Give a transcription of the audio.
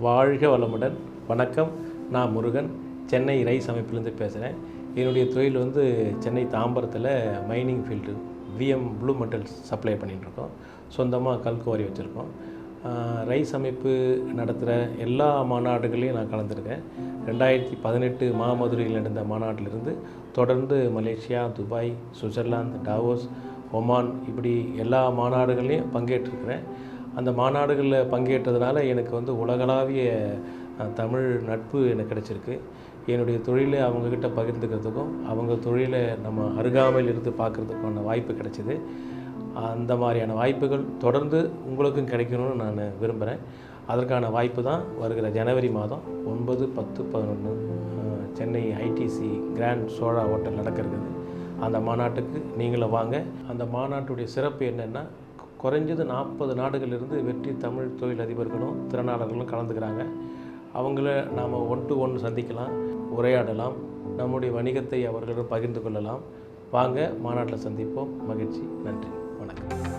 வாழ்க வளமுடன். வணக்கம். நான் முருகன். சென்னை ரைஸ் அமைப்பிலேருந்து பேசுகிறேன் என்னுடைய தொழில் வந்து சென்னை தாம்பரத்தில் mining field VM blue metals supply பண்ணிகிட்ருக்கோம் சொந்தமாக கல்குவாரி வச்சுருக்கோம். ரைஸ் அமைப்பு நடத்துகிற எல்லா மாநாடுகளையும் நான் கலந்துருக்கேன். ரெண்டாயிரத்தி பதினெட்டு மாமதுரையில் நடந்த மாநாட்டிலிருந்து தொடர்ந்து Malaysia Dubai Switzerland Davos Oman இப்படி எல்லா மாநாடுகளையும் பங்கேற்றிருக்கிறேன். அந்த மாநாடுகளில் பங்கேற்றதுனால எனக்கு வந்து உலகளாவிய தமிழ் நட்பு எனக்கு கிடச்சிருக்கு. என்னுடைய தொழிலை அவங்கக்கிட்ட பகிர்ந்துக்கிறதுக்கும் அவங்க தொழிலை நம்ம அருகாமையில் இருந்து பார்க்குறதுக்கான வாய்ப்பு கிடைச்சிது. அந்த மாதிரியான வாய்ப்புகள் தொடர்ந்து உங்களுக்கும் கிடைக்கணும்னு நான் விரும்புகிறேன் அதற்கான வாய்ப்பு தான் வருகிற ஜனவரி மாதம் ஒன்பது பத்து பதினொன்று Chennai ITC Grand Chola hotel நடக்கிறது. அந்த மாநாட்டுக்கு நீங்களும் வாங்க. அந்த மாநாட்டுடைய சிறப்பு என்னென்னா குறைஞ்சது நாற்பது நாடுகளிலிருந்து வெற்றி தமிழ் தொழிலதிபர்களும் திறனாளர்களும் கலந்துக்கிறாங்க. அவங்கள நாம் ஒன் டு ஒன் சந்திக்கலாம் உரையாடலாம் நம்முடைய வணிகத்தை அவர்களிடம் பகிர்ந்து கொள்ளலாம். வாங்க மாநாட்டில் சந்திப்போம். மகிழ்ச்சி. நன்றி. வணக்கம்.